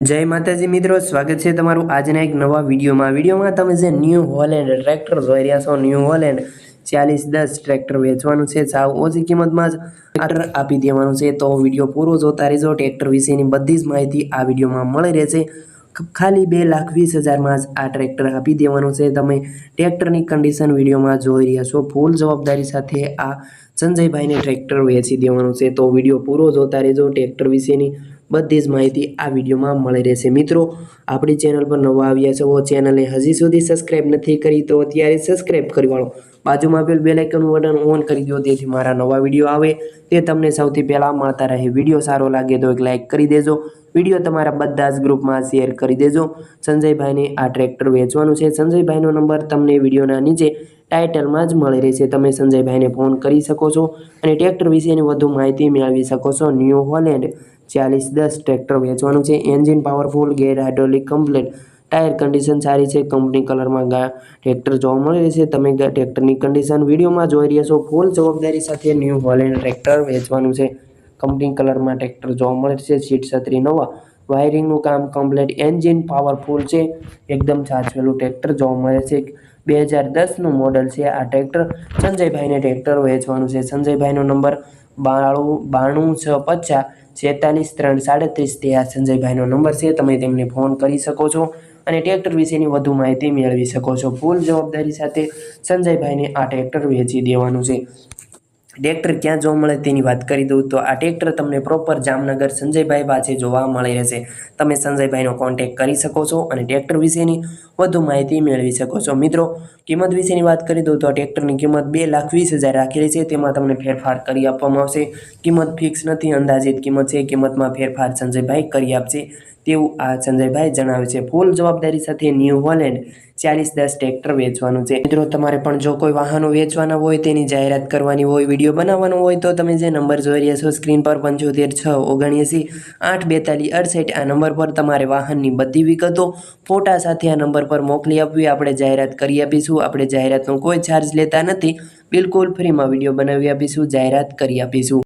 જય માતાજી મિત્રો, સ્વાગત છે તમારું આજના એક નવા વિડીયોમાં. વિડીયોમાં તમે જે ન્યૂ હોલેન્ડ ટ્રેક્ટર જોઈ રહ્યા છો ન્યૂ હોલેન્ડ ચાલીસ દસ ટ્રેક્ટર વેચવાનું છે, સાવ ઓછી કિંમતમાં જ ટ્રેક્ટર આપી દેવાનું છે. તો વીડિયો પૂરો જોતા રહેજો ટ્રેક્ટર વિશેની બધી જ માહિતી આ વિડીયોમાં મળી રહેશે. ખાલી બે લાખ વીસ હજારમાં જ આ ટ્રેક્ટર આપી દેવાનું છે. તમે ટ્રેક્ટરની કન્ડિશન વિડીયોમાં જોઈ રહ્યા છો. ફૂલ જવાબદારી સાથે આ સંજયભાઈને ટ્રેક્ટર વેચી દેવાનું છે. તો વીડિયો પૂરો જોતા રહેજો ટ્રેક્ટર વિશેની બધી જ માહિતી આ વિડીયોમાં મળી રહેશે. મિત્રો, આપણી ચેનલ પર નવા આવ્યા છો ચેનલને હજી સુધી સબસ્ક્રાઈબ નથી કરી તો અત્યારે સબસ્ક્રાઈબ કરી વાળો. બાજુમાં આપેલ બેલ આઇકનનું બટન ઓન કરી દો તેથી મારા નવા વીડિયો આવે. તે તમને સૌથી પહેલાં મળતા રહે. વીડિયો સારો લાગે તો એક લાઇક કરી દેજો. વીડિયો તમારા બધા જ ગ્રુપમાં શેર કરી દેજો. સંજયભાઈને આ ટ્રેક્ટર વેચવાનું છે. સંજયભાઈનો નંબર તમને વિડીયોના નીચે ટાઇટલમાં જ મળી રહેશે. તમે સંજયભાઈને ફોન કરી શકો છો અને ટ્રેક્ટર વિશેની વધુ માહિતી મેળવી શકો છો. ન્યૂ હોલેન્ડ ચાલીસ દસ ટ્રેક્ટર વેચવાનું છે. Engine powerful, gear hydraulic, complete. Tyre condition સારી છે. કંપની કલરમાં ગા ટ્રેક્ટર જોવા મળી રહેશે તમે ગા- ટ્રેક્ટરની કન્ડિશન વિડીયોમાં જોઈ રહ્યા છો. ફૂલ જવાબદારી સાથે ન્યૂ હોલેન્ડ ટ્રેક્ટર વેચવાનું છે. કંપની કલરમાં ટ્રેક્ટર જોવા મળે છે. સીટ છત્રી નવા. વાયરિંગનું કામ કમ્પ્લેટ. એન્જિન પાવરફુલ છે. એકદમ સાચવેલું ટ્રેક્ટર જોવા મળે છે. બે હજાર દસનું મોડલ છે આ ટ્રેક્ટર. સંજયભાઈને ટ્રેક્ટર વેચવાનું છે. સંજયભાઈનો નંબર બાણું બાણું છ પચાસ, છેતાલીસ, ત્રણ સાડત્રીસ તે આ સંજયભાઈનો નંબર છે, તમે તેમને ફોન કરી શકો છો અને ટ્રેક્ટર વિશેની વધુ માહિતી મેળવી શકો છો. ફૂલ જવાબદારી સાથે સંજયભાઈને આ ટ્રેક્ટર વેચી દેવાનું છે. ટ્રેક્ટર ક્યાં જોવા મળે તેની વાત કરી દઉં તો આ ટ્રેક્ટર તમને પ્રોપર જામનગર સંજયભાઈ પાસે જોવા મળી રહેશે. તમે સંજયભાઈનો કોન્ટેક્ટ કરી શકો છો અને ટ્રેક્ટર વિશેની વધુ માહિતી મેળવી શકો છો. મિત્રો, કિંમત વિશેની વાત કરી દઉં તો આ ટ્રેક્ટરની કિંમત બે લાખ વીસ હજાર રાખેલી છે. તેમાં તમને ફેરફાર કરી આપવામાં આવશે. કિંમત ફિક્સ નથી, અંદાજિત કિંમત છે. કિંમતમાં ફેરફાર સંજયભાઈ કરી આપશે. તેવું આ સંજયભાઈ જણાવે છે. ફૂલ જવાબદારી સાથે ન્યૂ હોલેન્ડ ચાલીસ દસ ટ્રેક્ટર વેચવાનું છે. મિત્રો, તમારે પણ જો કોઈ વાહનો વેચવાના હોય, તેની જાહેરાત કરવાની હોય, વીડિયો બનાવવાનો હોય, તો તમે જે નંબર જોઈ રહ્યા છો, સ્ક્રીન પર પંચોતેર છ ઓગણએંસી આઠ બેતાલીસ અડસઠ, આ નંબર પર તમારે વાહનની બધી વિગતો ફોટા સાથે આ નંબર પર મોકલી આપવી. આપણે જાહેરાત કરી આપીશું. આપણે જાહેરાતનો કોઈ ચાર્જ લેતા નથી. બિલકુલ ફ્રીમાં વીડિયો બનાવી આપીશું, જાહેરાત કરી આપીશું.